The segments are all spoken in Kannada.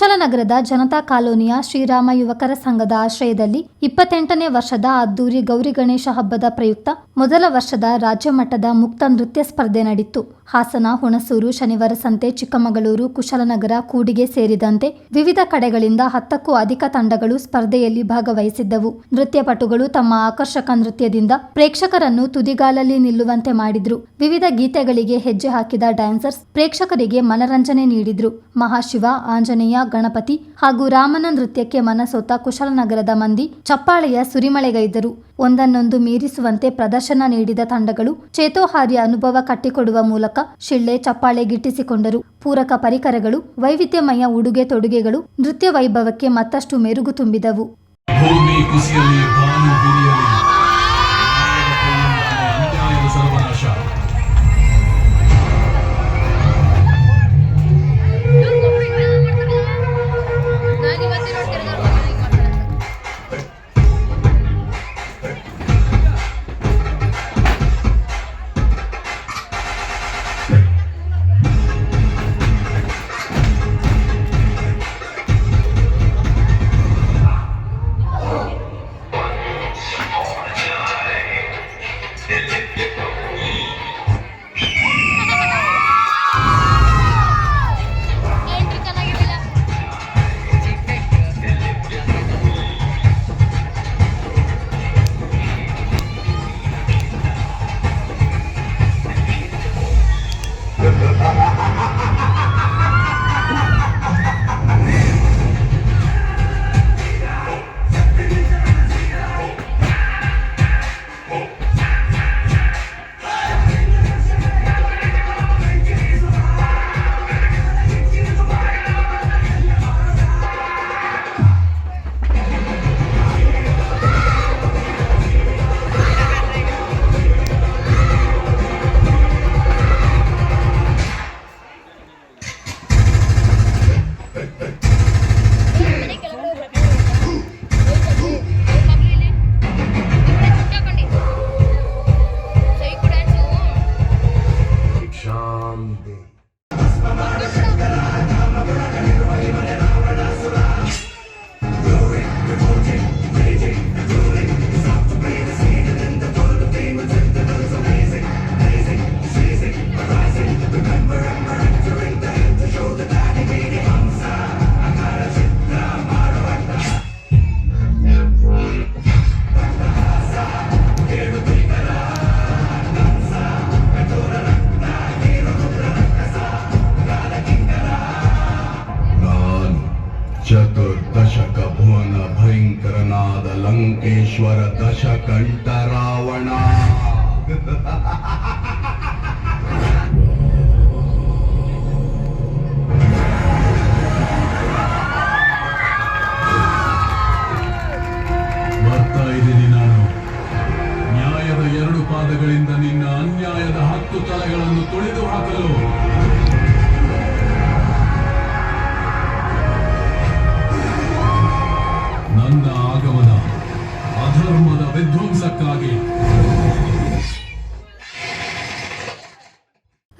ಕುಶಲನಗರದ ಜನತಾ ಕಾಲೋನಿಯ ಶ್ರೀರಾಮ ಯುವಕರ ಸಂಘದ ಆಶ್ರಯದಲ್ಲಿ ಇಪ್ಪತ್ತೆಂಟನೇ ವರ್ಷದ ಅದ್ದೂರಿ ಗೌರಿ ಗಣೇಶ ಹಬ್ಬದ ಪ್ರಯುಕ್ತ ಮೊದಲ ವರ್ಷದ ರಾಜ್ಯಮಟ್ಟದ ಮುಕ್ತ ನೃತ್ಯ ಸ್ಪರ್ಧೆ ನಡೆಯಿತು ಹಾಸನ, ಹುಣಸೂರು, ಶನಿವಾರ ಸಂತೆ, ಚಿಕ್ಕಮಗಳೂರು, ಕುಶಲನಗರ, ಕೂಡಿಗೆ ಸೇರಿದಂತೆ ವಿವಿಧ ಕಡೆಗಳಿಂದ ಹತ್ತಕ್ಕೂ ಅಧಿಕ ತಂಡಗಳು ಸ್ಪರ್ಧೆಯಲ್ಲಿ ಭಾಗವಹಿಸಿದ್ದವು. ನೃತ್ಯಪಟುಗಳು ತಮ್ಮ ಆಕರ್ಷಕ ನೃತ್ಯದಿಂದ ಪ್ರೇಕ್ಷಕರನ್ನು ತುದಿಗಾಲಲ್ಲಿ ನಿಲ್ಲುವಂತೆ ಮಾಡಿದ್ರು. ವಿವಿಧ ಗೀತೆಗಳಿಗೆ ಹೆಜ್ಜೆ ಹಾಕಿದ ಡ್ಯಾನ್ಸರ್ಸ್ ಪ್ರೇಕ್ಷಕರಿಗೆ ಮನರಂಜನೆ ನೀಡಿದ್ರು. ಮಹಾಶಿವ, ಆಂಜನೇಯ, ಗಣಪತಿ ಹಾಗೂ ರಾಮನ ನೃತ್ಯಕ್ಕೆ ಮನಸೋತ ಕುಶಲನಗರದ ಮಂದಿ ಚಪ್ಪಾಳೆಯ ಸುರಿಮಳೆಗೈದರು. ಒಂದನ್ನೊಂದು ಮೀರಿಸುವಂತೆ ಪ್ರದರ್ಶನ ನೀಡಿದ ತಂಡಗಳು ಚೇತೋಹಾರ್ಯ ಅನುಭವ ಕಟ್ಟಿಕೊಡುವ ಮೂಲಕ ಶಿಳ್ಳೆ, ಚಪ್ಪಾಳೆ ಗಿಟ್ಟಿಸಿಕೊಂಡರು. ಪೂರಕ ಪರಿಕರಗಳು, ವೈವಿಧ್ಯಮಯ ಉಡುಗೆ ತೊಡುಗೆಗಳು, ನೃತ್ಯ ವೈಭವಕ್ಕೆ ಮತ್ತಷ್ಟು ಮೆರುಗು ತುಂಬಿದವು. Hey, hey. ಲಂಕೇಶ್ವರ ದಶಕಂಠ ರಾವಣ. ಬರ್ತಾ ಇದ್ದೀನಿ ನಾನು. ನ್ಯಾಯದ ಎರಡು ಪಾದಗಳಿಂದ ನಿನ್ನ ಅನ್ಯಾಯದ ಹತ್ತು ತಲೆಗಳನ್ನು ತುಳಿದು ಹಾಕಲು.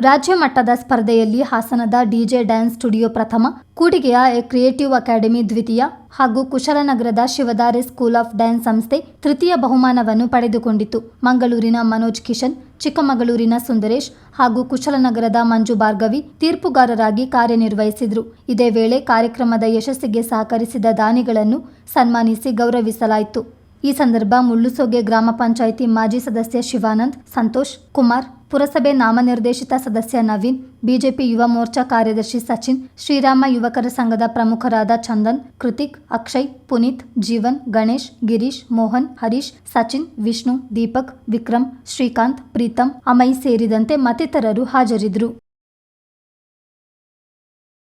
ರಾಜ್ಯ ಮಟ್ಟದ ಸ್ಪರ್ಧೆಯಲ್ಲಿ ಹಾಸನದ ಡಿಜೆ ಡ್ಯಾನ್ಸ್ ಸ್ಟುಡಿಯೋ ಪ್ರಥಮ, ಕೂಡಿಗೆಯ ಎ ಕ್ರಿಯೇಟಿವ್ ಅಕಾಡೆಮಿ ದ್ವಿತೀಯ ಹಾಗೂ ಕುಶಲನಗರದ ಶಿವದಾರಿ ಸ್ಕೂಲ್ ಆಫ್ ಡ್ಯಾನ್ಸ್ ಸಂಸ್ಥೆ ತೃತೀಯ ಬಹುಮಾನವನ್ನು ಪಡೆದುಕೊಂಡಿತು. ಮಂಗಳೂರಿನ ಮನೋಜ್ ಕಿಶನ್, ಚಿಕ್ಕಮಗಳೂರಿನ ಸುಂದರೇಶ್ ಹಾಗೂ ಕುಶಲನಗರದ ಮಂಜು ಭಾರ್ಗವಿ ತೀರ್ಪುಗಾರರಾಗಿ ಕಾರ್ಯನಿರ್ವಹಿಸಿದರು. ಇದೇ ವೇಳೆ ಕಾರ್ಯಕ್ರಮದ ಯಶಸ್ಸಿಗೆ ಸಹಕರಿಸಿದ ದಾನಿಗಳನ್ನು ಸನ್ಮಾನಿಸಿ ಗೌರವಿಸಲಾಯಿತು. ಈ ಸಂದರ್ಭ ಮುಳ್ಳುಸೋಗೆ ಗ್ರಾಮ ಪಂಚಾಯಿತಿ ಮಾಜಿ ಸದಸ್ಯ ಶಿವಾನಂದ್, ಸಂತೋಷ್ ಕುಮಾರ್ ಪುರಸಭೆ ನಾಮನಿರ್ದೇಶಿತ ಸದಸ್ಯ ನವೀನ್, ಬಿಜೆಪಿ ಯುವ ಮೋರ್ಚಾ ಕಾರ್ಯದರ್ಶಿ ಸಚಿನ್, ಶ್ರೀರಾಮ ಯುವಕರ ಸಂಘದ ಪ್ರಮುಖರಾದ ಚಂದನ್, ಕೃತಿಕ್, ಅಕ್ಷಯ್, ಪುನೀತ್, ಜೀವನ್, ಗಣೇಶ್, ಗಿರೀಶ್, ಮೋಹನ್, ಹರೀಶ್, ಸಚಿನ್, ವಿಷ್ಣು, ದೀಪಕ್, ವಿಕ್ರಮ್, ಶ್ರೀಕಾಂತ್ ಪ್ರೀತಂ ಅಮಯ್ ಸೇರಿದಂತೆ ಮತ್ತಿತರರು ಹಾಜರಿದ್ದರು.